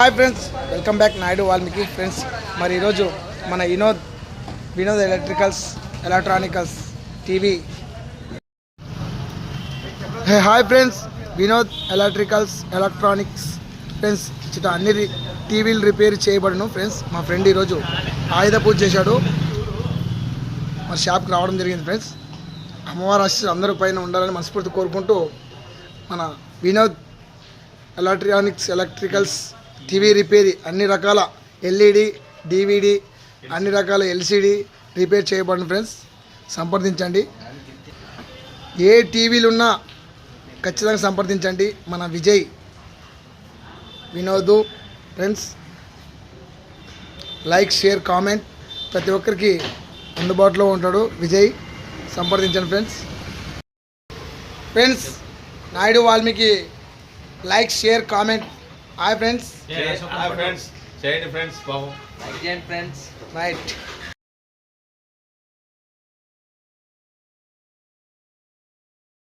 Hi friends welcome back Naidu Valmiki. Friends మరి ఈరోజు మన Vinod Vinod electricals electronicals TV hi friends Vinod electricals electronics friends ఇచ్చట అన్ని రి- టీవీలు రిపేర్ చేయబడును. ఫ్రెండ్స్ మా ఫ్రెండ్ ఈరోజు ఆయుధ పూజ చేశాడు. మా షాప్కి రావడం జరిగింది ఫ్రెండ్స్ అమ్మవారి ఆశీస్సులు అందరి పైన ఉండాలని మనస్ఫూర్తి కోరుకుంటూ మన Vinod electronics electricals TV repair అన్ని రకాల ఎల్ఈడి డివిడి అన్ని రకాల ఎల్సిడి రిపేర్ చేయబడిన ఫ్రెండ్స్. సంప్రదించండి. ఏ టీవీలు ఉన్నా ఖచ్చితంగా సంప్రదించండి. మన Vijay Vinod friends. Like share comment ప్రతి ఒక్కరికి అందుబాటులో ఉంటాడు విజయ్. సంప్రదించండి friends. Friends Naidu Valmiki like share comment hi friends hi friends చేయండి ఫ్రెండ్స్ పాపం రైట్